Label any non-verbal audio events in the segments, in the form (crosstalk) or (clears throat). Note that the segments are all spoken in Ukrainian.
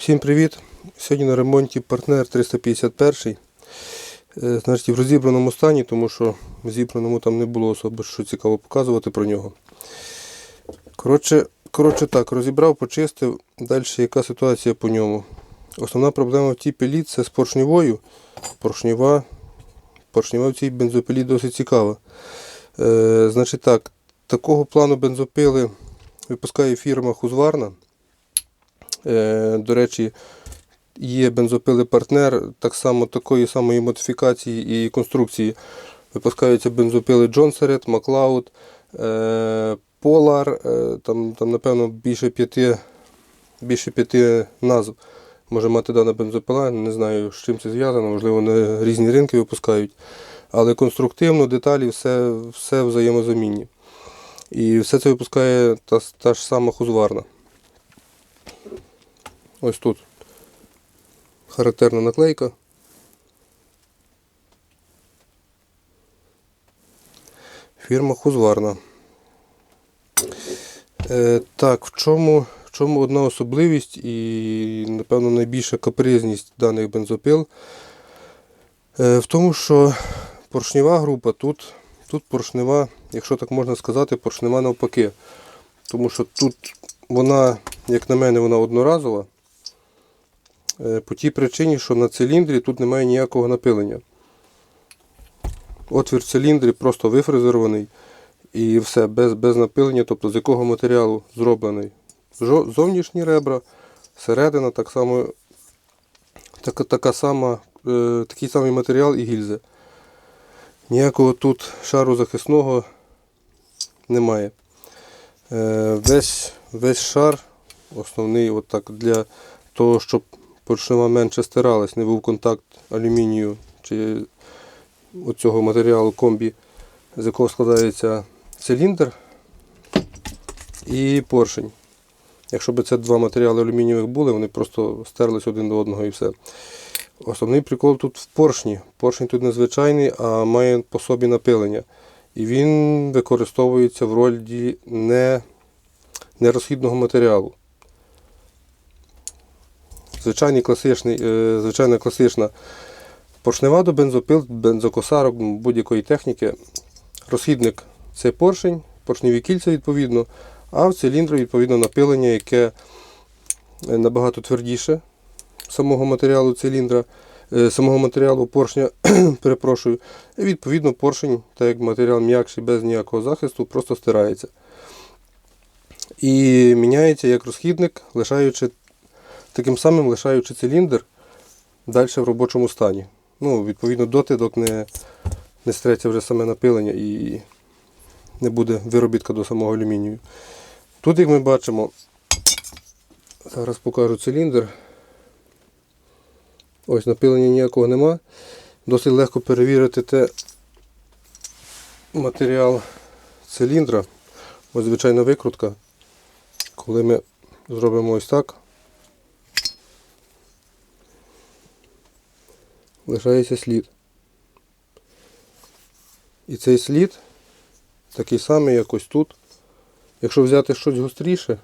Всім привіт! Сьогодні на ремонті партнер 351. Е, Значить, в розібраному стані, тому що в зібраному там не було особо що цікаво показувати про нього. Коротше, коротше так, розібрав, почистив. Далі яка ситуація по ньому? Основна проблема в тій пилі це з поршневою. Поршнева, поршнева в цій бензопилі досить цікава. Е, значить так, такого плану бензопили випускає фірма Husqvarna. Е, До речі, є бензопили партнер, так само такої самої модифікації і конструкції. Випускаються бензопили Johnseret, MacLeod, е, Polar, е, там, там напевно більше п'яти більше п'яти назв може мати дана бензопила. Не знаю, з чим це зв'язано, можливо, на різні ринки випускають. Але конструктивно, деталі, все, все взаємозамінні. І все це випускає та, та ж сама Husqvarna. Ось тут характерна наклейка. Фірма Husqvarna. Е, так, в чому, в чому одна особливість і, напевно, найбільша капризність даних бензопил? Е, в тому, що поршнева група тут, тут поршнева, якщо так можна сказати, поршнева навпаки. Тому що тут вона, як на мене, вона одноразова. Е, По тій причині, що на циліндрі тут немає ніякого напилення. Отвір циліндрі просто вифрезерований і все, без, без напилення, тобто з якого матеріалу зроблений. Зовнішні ребра, середина, так само, така, така сама, е, такий самий матеріал і гільзи. Ніякого тут шару захисного немає. Е, весь, весь шар основний отак, для того, щоб поршнева менше стиралась, не був контакт алюмінію чи оцього матеріалу комбі, з якого складається циліндр і поршень. Якщо б це два матеріали алюмінієвих були, вони просто стерлись один до одного і все. Основний прикол тут в поршні. Поршень тут незвичайний, а має по собі напилення. І він використовується в ролі не, нерозхідного матеріалу. Звичайний класичний, е, звичайна класична поршнева до бензопил, бензокосарок, будь-якої техніки. Розхідник це поршень, поршневі кільця відповідно, а в циліндру відповідно напилення, яке набагато твердіше самого матеріалу циліндра, е, самого матеріалу поршня, (clears throat) перепрошую. І відповідно поршень, так як матеріал м'якший без ніякого захисту, просто стирається. І міняється як розхідник, лишаючи таким самим лишаючи циліндр далі в робочому стані. Ну, Відповідно, доти, доки не, не стреться вже саме напилення і не буде виробітка до самого алюмінію. Тут, як ми бачимо, зараз покажу циліндр. Ось напилення ніякого нема. Досить легко перевірити те матеріал циліндра. Ось звичайна викрутка. Коли ми зробимо ось так, лишається слід. І цей слід такий самий, як ось тут. Якщо взяти щось гостріше,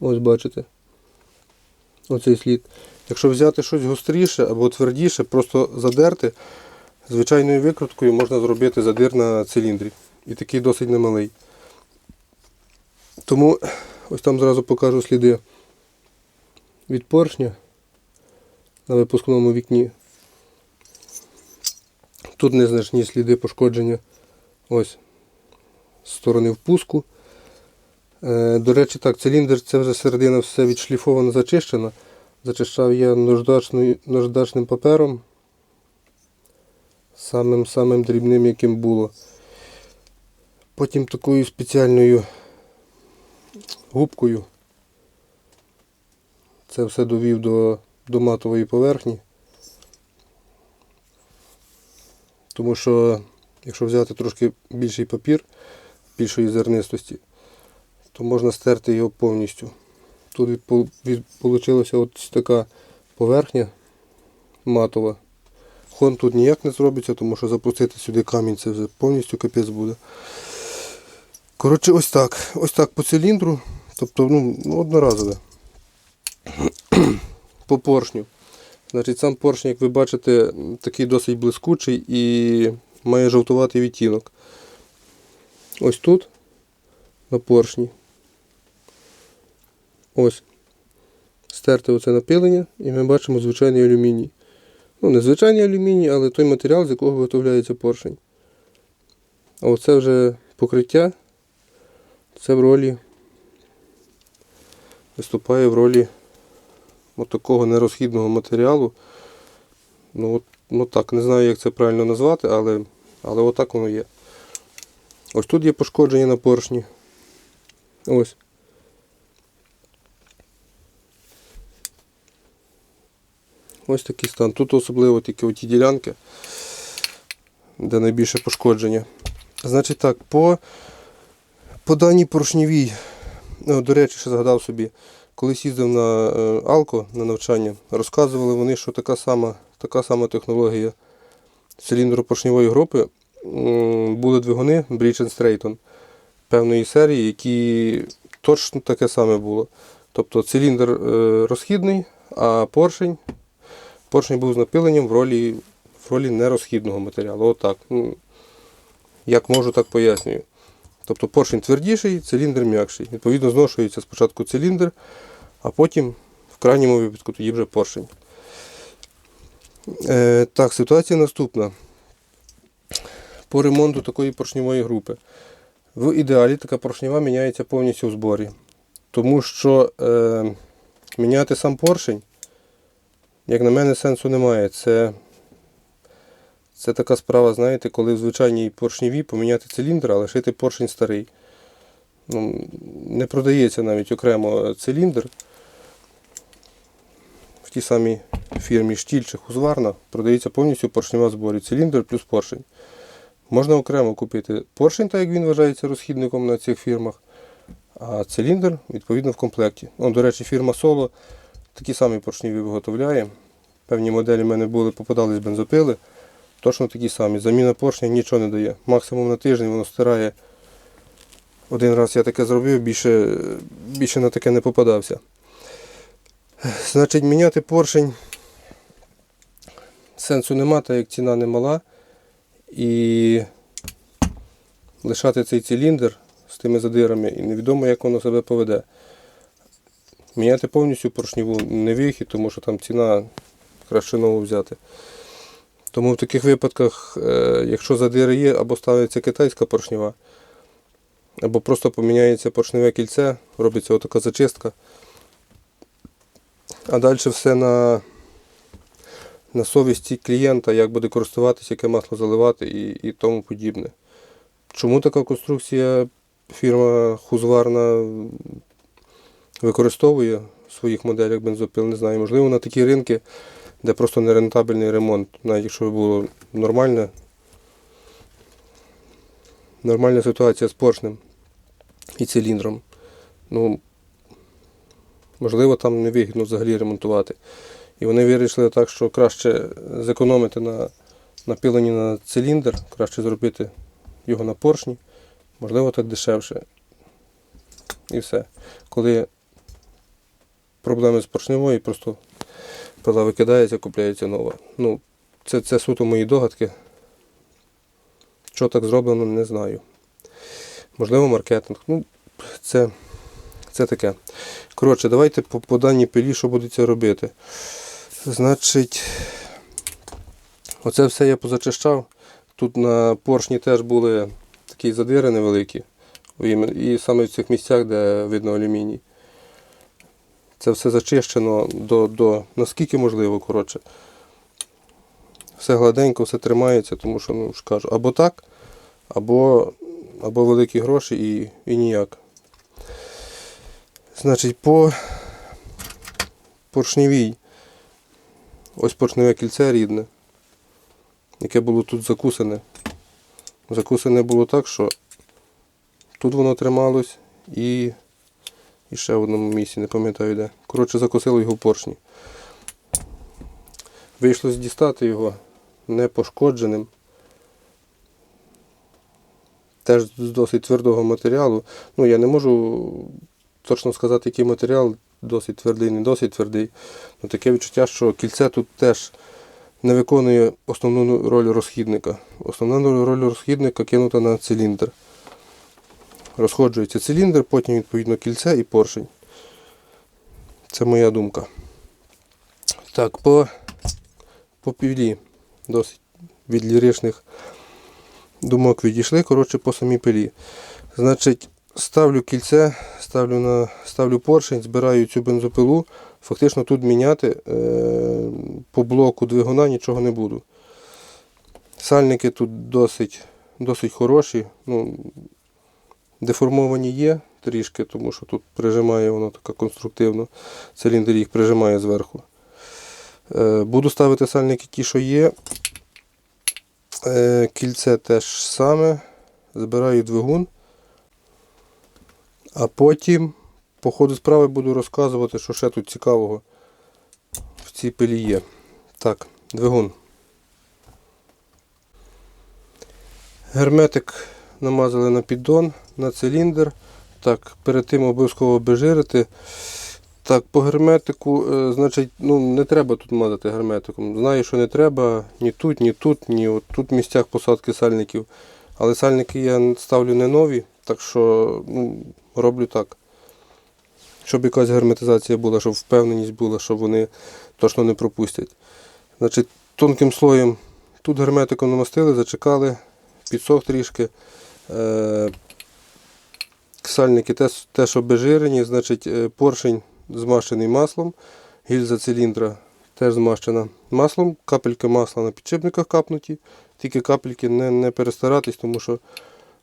ось бачите, оцей слід. Якщо взяти щось гостріше або твердіше, просто задерти, звичайною викруткою можна зробити задир на циліндрі. І такий досить немалий. Тому ось там зразу покажу сліди від поршня на випускному вікні. Тут незначні сліди пошкодження ось з сторони впуску. Е, До речі, так, циліндр це вже середина все відшліфовано, зачищена. Зачищав я наждачним папером. Самим самим дрібним, яким було. Потім такою спеціальною губкою. Це все довів до, до матової поверхні. Тому що, якщо взяти трошки більший папір, більшої зернистості, то можна стерти його повністю. Тут від, ось така поверхня матова. Хон тут ніяк не зробиться, тому що запустити сюди камінь це вже повністю капець буде. Коротше, ось так. Ось так по циліндру. Тобто, ну, ну, одноразове. По поршню. Значить, сам поршень, як ви бачите, такий досить блискучий і має жовтуватий відтінок. Ось тут, на поршні. Ось. Стерте оце напилення, і ми бачимо звичайний алюміній. Ну, не звичайний алюміній, але той матеріал, з якого виготовляється поршень. А оце вже покриття. Це в ролі виступає в ролі от такого нерозхідного матеріалу. Ну, от, ну так, не знаю, як це правильно назвати, але, але отак воно є. Ось тут є пошкодження на поршні. Ось. Ось такий стан. Тут особливо тільки оті ділянки, де найбільше пошкодження. Значить так, по, по даній поршневій, ну, до речі, ще згадав собі, колись їздив на е, Алко на навчання, розказували вони, що така сама, така сама технологія циліндропоршневої групи були двигуни Bridge Strayton певної серії, які точно таке саме було. Тобто циліндр е, розхідний, а поршень, поршень був з напиленням в ролі, в ролі нерозхідного матеріалу. Отак. Ну, як можу, так пояснюю. Тобто поршень твердіший, циліндр м'якший. Відповідно, зношується спочатку циліндр, а потім, в крайньому випадку, тоді вже поршень. Е, так, ситуація наступна. По ремонту такої поршневої групи. В ідеалі така поршнева міняється повністю в зборі. Тому що е, міняти сам поршень, як на мене, сенсу немає. Це, це така справа, знаєте, коли в звичайній поршневі поміняти циліндр, а лишити поршень старий. Ну, не продається навіть окремо циліндр. В тій самій фірмі Штіль чи Хузварна продається повністю поршнева зборі. Циліндр плюс поршень. Можна окремо купити поршень, так як він вважається розхідником на цих фірмах, а циліндр, відповідно, в комплекті. О, до речі, фірма Solo такі самі поршневі виготовляє. Певні моделі в мене були, попадались бензопили. Точно такі самі. Заміна поршня нічого не дає. Максимум на тиждень воно стирає. Один раз я таке зробив, більше, більше на таке не попадався. Значить, міняти поршень сенсу нема, так як ціна не мала. І лишати цей циліндр з тими задирами і невідомо, як воно себе поведе. Міняти повністю поршневу не вихід, тому що там ціна краще нову взяти. Тому в таких випадках, е, якщо задири є, або ставиться китайська поршнева, або просто поміняється поршневе кільце, робиться отака зачистка. А далі все на, на совісті клієнта, як буде користуватися, яке масло заливати і, і тому подібне. Чому така конструкція фірма Хузварна використовує в своїх моделях бензопил, не знаю. Можливо, на такі ринки, де просто нерентабельний ремонт, навіть якщо було нормальне, нормальна ситуація з поршнем і циліндром. Ну, можливо, там не вигідно взагалі ремонтувати. І вони вирішили так, що краще зекономити на напиленні на циліндр, краще зробити його на поршні, можливо, так дешевше. І все. Коли проблеми з поршневою, просто пила викидається, купляється нова. Ну, це, це суто мої догадки. Що так зроблено, не знаю. Можливо, маркетинг. Ну, це, це таке. Коротше, давайте по, по даній пилі, що будеться робити. Значить, оце все я позачищав. Тут на поршні теж були такі задири невеликі. І саме в цих місцях, де видно алюміній. Це все зачищено до, до наскільки можливо, коротше. Все гладенько, все тримається, тому що, ну ж кажу, або так, або, або великі гроші і, і ніяк. Значить, по поршневій. Ось поршневе кільце рідне, яке було тут закусане. Закусане було так, що тут воно трималось і, і ще в одному місці, не пам'ятаю де. Коротше, закусило його в поршні. Вийшлось дістати його непошкодженим. Теж з досить твердого матеріалу. Ну, я не можу точно сказати, який матеріал, досить твердий, не досить твердий. Ну, таке відчуття, що кільце тут теж не виконує основну роль розхідника. Основна роль розхідника кинута на циліндр. Розходжується циліндр, потім відповідно кільце і поршень. Це моя думка. Так, по, по пілі досить від ліричних думок відійшли, коротше, по самій пилі. Значить, ставлю кільце, ставлю, на, ставлю поршень, збираю цю бензопилу. Фактично тут міняти е, по блоку двигуна нічого не буду. Сальники тут досить, досить хороші. Ну, деформовані є трішки, тому що тут прижимає воно така конструктивно. Циліндр їх прижимає зверху. Е, буду ставити сальники ті, що є. Е, кільце теж саме. Збираю двигун. А потім, по ходу справи, буду розказувати, що ще тут цікавого в цій пилі є. Так, двигун. Герметик намазали на піддон, на циліндр. Так, перед тим обов'язково обезжирити. Так, по герметику, е, значить, ну, не треба тут мазати герметиком. Знаю, що не треба ні тут, ні тут, ні от тут в місцях посадки сальників. Але сальники я ставлю не нові, так що ну, роблю так. Щоб якась герметизація була, щоб впевненість була, що вони точно не пропустять. Значить, тонким слоєм тут герметиком намастили, зачекали, підсох трішки. Е, Сальники теж, теж обезжирені, значить е, поршень змащений маслом, гільза циліндра теж змащена маслом, капельки масла на підшипниках капнуті, тільки капельки не, не перестаратись, тому що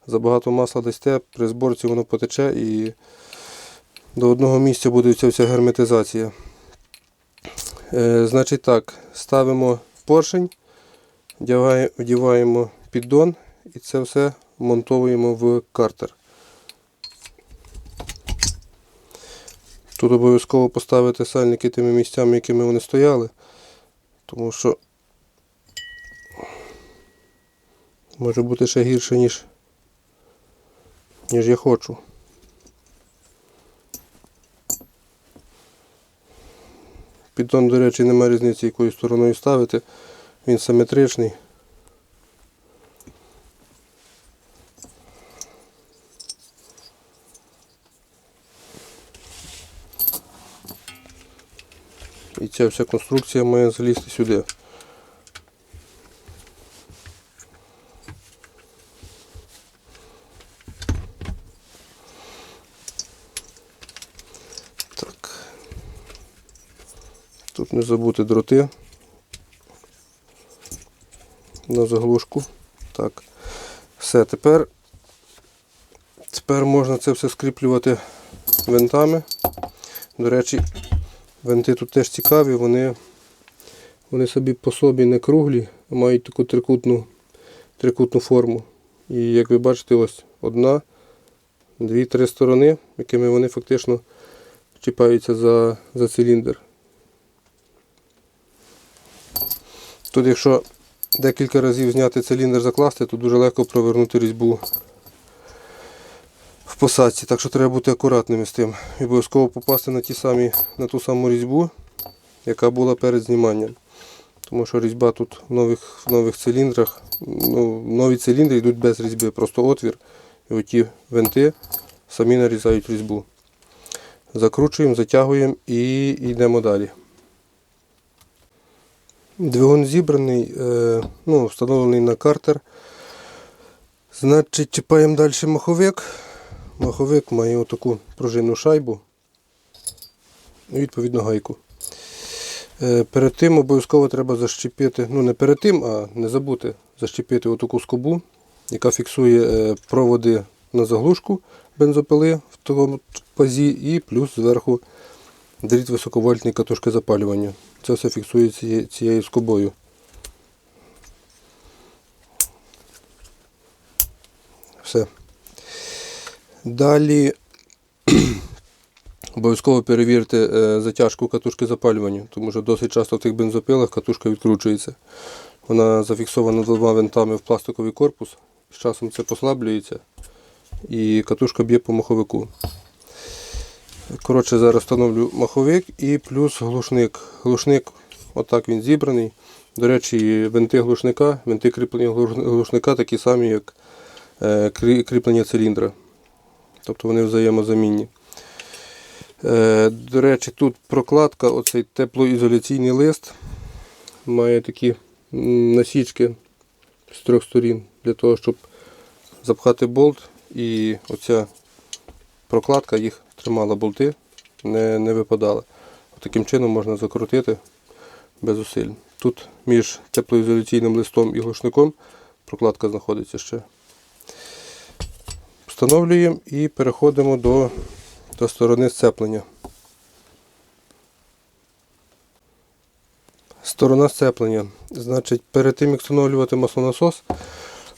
забагато масла дасте, при зборці воно потече і до одного місця буде ця вся герметизація. Е, значить так, ставимо поршень, вдіваємо піддон і це все монтовуємо в картер. Тут обов'язково поставити сальники тими місцями, якими вони стояли, тому що може бути ще гірше, ніж, ніж я хочу. Піддон, до речі, немає різниці, якою стороною ставити. Він симетричний. І ця вся конструкція має залізти сюди. Так. Тут не забути дроти на заглушку. Так. Все, тепер, тепер можна це все скріплювати винтами. До речі, Винти тут теж цікаві, вони, вони собі по собі не круглі, а мають таку трикутну, трикутну форму. І як ви бачите, ось одна, дві, три сторони, якими вони фактично чіпаються за, за циліндр. Тут якщо декілька разів зняти циліндр, закласти, то дуже легко провернути різьбу посадці, так що треба бути акуратними з тим. І обов'язково попасти на ті самі, на ту саму різьбу, яка була перед зніманням. Тому що різьба тут в нових, в нових циліндрах, ну, нові циліндри йдуть без різьби, просто отвір. І оті винти самі нарізають різьбу. Закручуємо, затягуємо і йдемо далі. Двигун зібраний, е, ну, встановлений на картер. Значить, чіпаємо далі маховик. Маховик має отаку пружинну шайбу і відповідно гайку. Е, Перед тим обов'язково треба защепити, ну не перед тим, а не забути защепити отаку скобу, яка фіксує е, проводи на заглушку бензопили в такому пазі і плюс зверху дріт високовольтної катушки запалювання. Це все фіксує цією, цією скобою. Все. Далі (clears throat) обов'язково перевірте е, затяжку катушки запалювання, тому що досить часто в тих бензопилах катушка відкручується. Вона зафіксована двома винтами в пластиковий корпус. З часом це послаблюється і катушка б'є по маховику. Коротше, зараз встановлю маховик і плюс глушник. Глушник, отак він зібраний. До речі, винти глушника, винти кріплення глушника такі самі, як е, кріплення циліндра. Тобто вони взаємозамінні. Е, До речі, тут прокладка, оцей теплоізоляційний лист. Має такі насічки з трьох сторін для того, щоб запхати болт і оця прокладка їх тримала болти, не, не випадала. Таким чином можна закрутити без зусиль. Тут між теплоізоляційним листом і глушником прокладка знаходиться ще. Встановлюємо і переходимо до, до сторони сцеплення. Сторона сцеплення. Значить, перед тим як встановлювати маслонасос,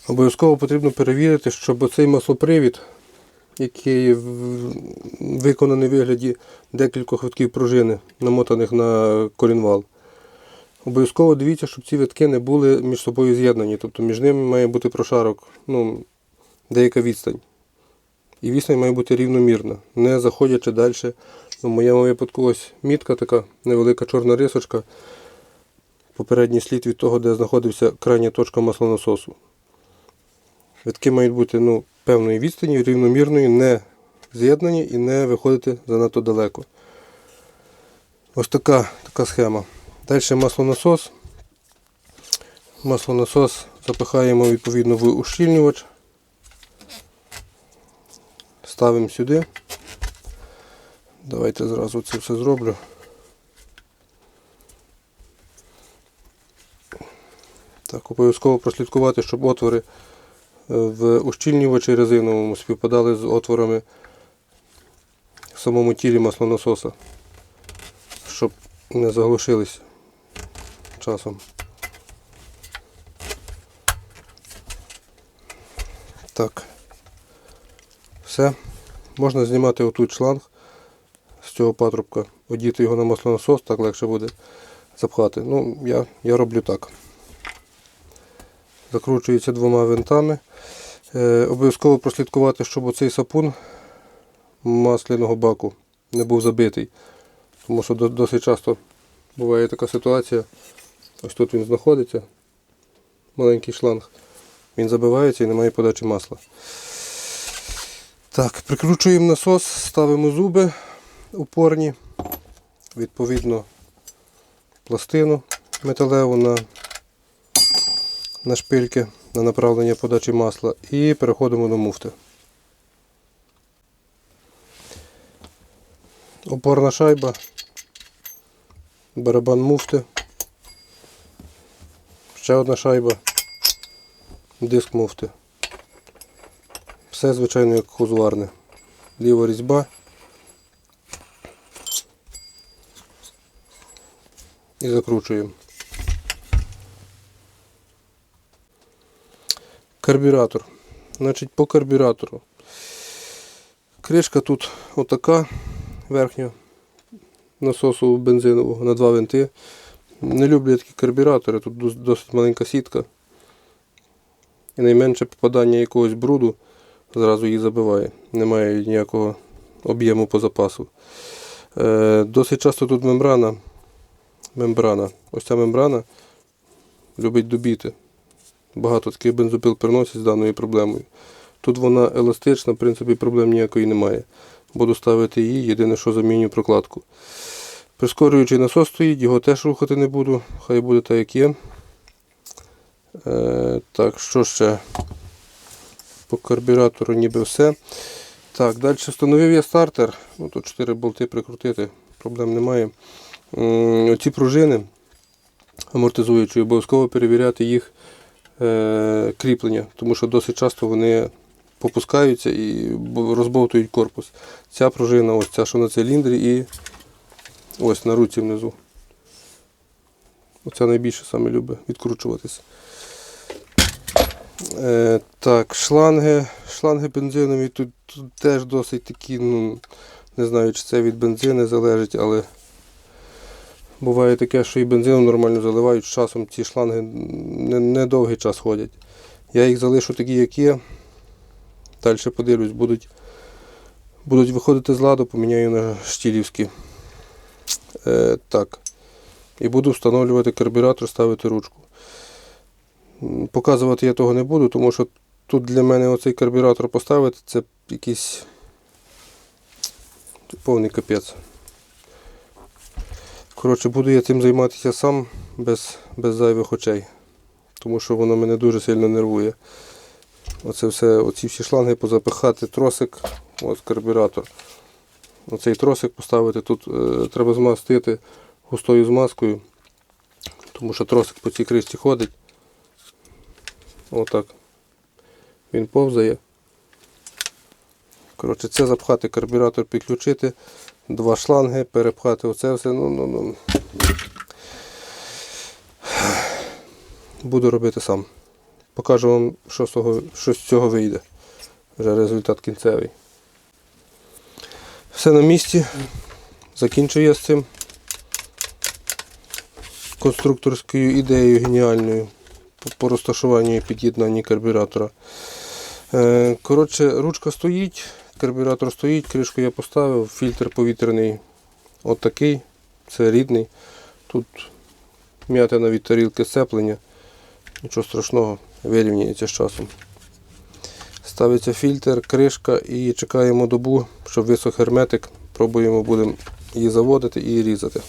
обов'язково потрібно перевірити, щоб оцей маслопривід, який виконаний в вигляді декількох витків пружини, намотаних на колінвал. Обов'язково дивіться, щоб ці витки не були між собою з'єднані. Тобто між ними має бути прошарок, ну, деяка відстань. І відстань має бути рівномірна, не заходячи далі. Ну, в моєму випадку ось мітка така невелика чорна рисочка. Попередній слід від того, де знаходився крайня точка маслонасосу. Витки мають бути ну, певної відстані, рівномірної, не з'єднані і не виходити занадто далеко. Ось така, така схема. Далі маслонасос. Маслонасос запихаємо відповідно в ущільнювач. Ставимо сюди. Давайте зразу це все зроблю. Так, обов'язково прослідкувати, щоб отвори е, в ущільнювачі резиновому співпадали з отворами в самому тілі маслонасоса, щоб не заглушились часом. Так. Все. Можна знімати отут шланг з цього патрубка, одіти його на маслонасос, так легше буде запхати. Ну, я, я роблю так. Закручується двома винтами. Е, обов'язково прослідкувати, щоб оцей сапун масляного баку не був забитий. Тому що досить часто буває така ситуація. Ось тут він знаходиться, маленький шланг. Він забивається і немає подачі масла. Так, прикручуємо насос, ставимо зуби упорні, відповідно пластину металеву на, на шпильки на направлення подачі масла і переходимо до муфти. Опорна шайба, барабан муфти, ще одна шайба, диск муфти. Все, звичайно, як хузварне. Ліва різьба. І закручуємо. Карбюратор. Значить, по карбюратору. Кришка тут отака верхня насосу бензинового на два винти. Не люблю я такі карбюратори, тут досить маленька сітка. І найменше попадання якогось бруду зразу її забиває. Немає ніякого об'єму по запасу. Е, досить часто тут мембрана. Мембрана. Ось ця мембрана любить добіти. Багато таких бензопил приносять з даною проблемою. Тут вона еластична, в принципі, проблем ніякої немає. Буду ставити її, єдине, що заміню прокладку. Прискорюючий насос стоїть, його теж рухати не буду, хай буде так, як є. Е, так, що ще? По карбюратору ніби все. Так, далі встановив я стартер. Ну, тут 4 болти прикрутити, проблем немає. Оці пружини амортизуючі, обов'язково перевіряти їх е, кріплення, тому що досить часто вони попускаються і розбовтують корпус. Ця пружина, ось ця, що на циліндрі, і ось на руці внизу. Оця найбільше саме любить відкручуватися. Е, так, шланги. Шланги бензинові тут, тут теж досить такі, ну, не знаю, чи це від бензину залежить, але буває таке, що і бензином нормально заливають, з часом ці шланги не, не час ходять. Я їх залишу такі, як є. Далі подивлюсь, будуть, Будуть виходити з ладу, поміняю на штілівські. Е, так. І буду встановлювати карбюратор, ставити ручку. Показувати я того не буду, тому що тут для мене оцей карбюратор поставити це якийсь повний капець. Коротше, буду я цим займатися сам без, без зайвих очей. Тому що воно мене дуже сильно нервує. Оце все, оці всі шланги позапихати, тросик, ось карбюратор. Оцей тросик поставити тут е, треба змастити густою змазкою, тому що тросик по цій кришці ходить. Отак. Він повзає. Коротше, це запхати карбюратор, підключити, два шланги, перепхати оце все. Ну, ну, ну. Буду робити сам. Покажу вам, що з, того, що з цього вийде. Вже результат кінцевий. Все на місці. Закінчую я з цим конструкторською ідеєю геніальною по, розташуванню і під'єднанні карбюратора. Е, коротше, ручка стоїть, карбюратор стоїть, кришку я поставив, фільтр повітряний отакий, це рідний. Тут м'ятина від тарілки сцеплення. Нічого страшного, вирівняється з часом. Ставиться фільтр, кришка і чекаємо добу, щоб висох герметик. Пробуємо будемо її заводити і різати.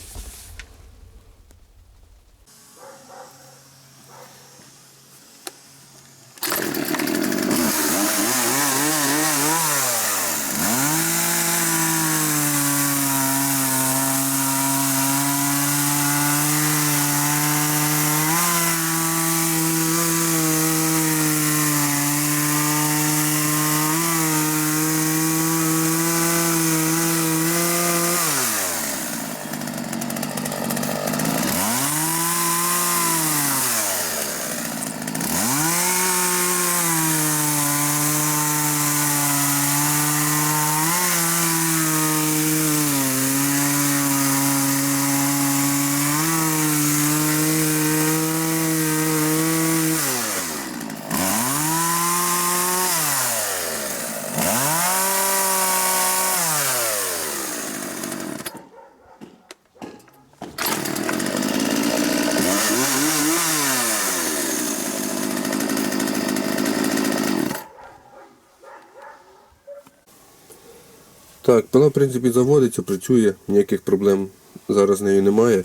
Так, пила в принципі заводиться, працює, ніяких проблем зараз з нею немає.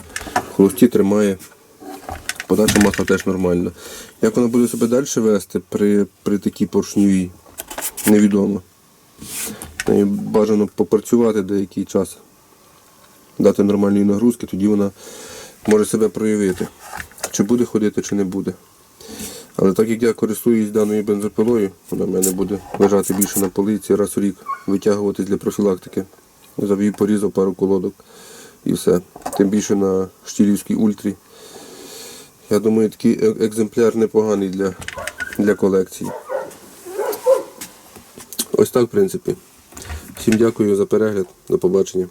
Холості тримає. Подача масла теж нормальна. Як вона буде себе далі вести при, при такій поршневій, невідомо. Нею бажано попрацювати деякий час, дати нормальні нагрузки, тоді вона може себе проявити. Чи буде ходити, чи не буде. Але так як я користуюсь даною бензопилою, вона в мене буде лежати більше на полиці, раз у рік витягувати для профілактики. Завів, порізав пару колодок і все. Тим більше на штілівській ультрі. Я думаю, такий е- екземпляр непоганий для, для колекції. Ось так, в принципі. Всім дякую за перегляд. До побачення.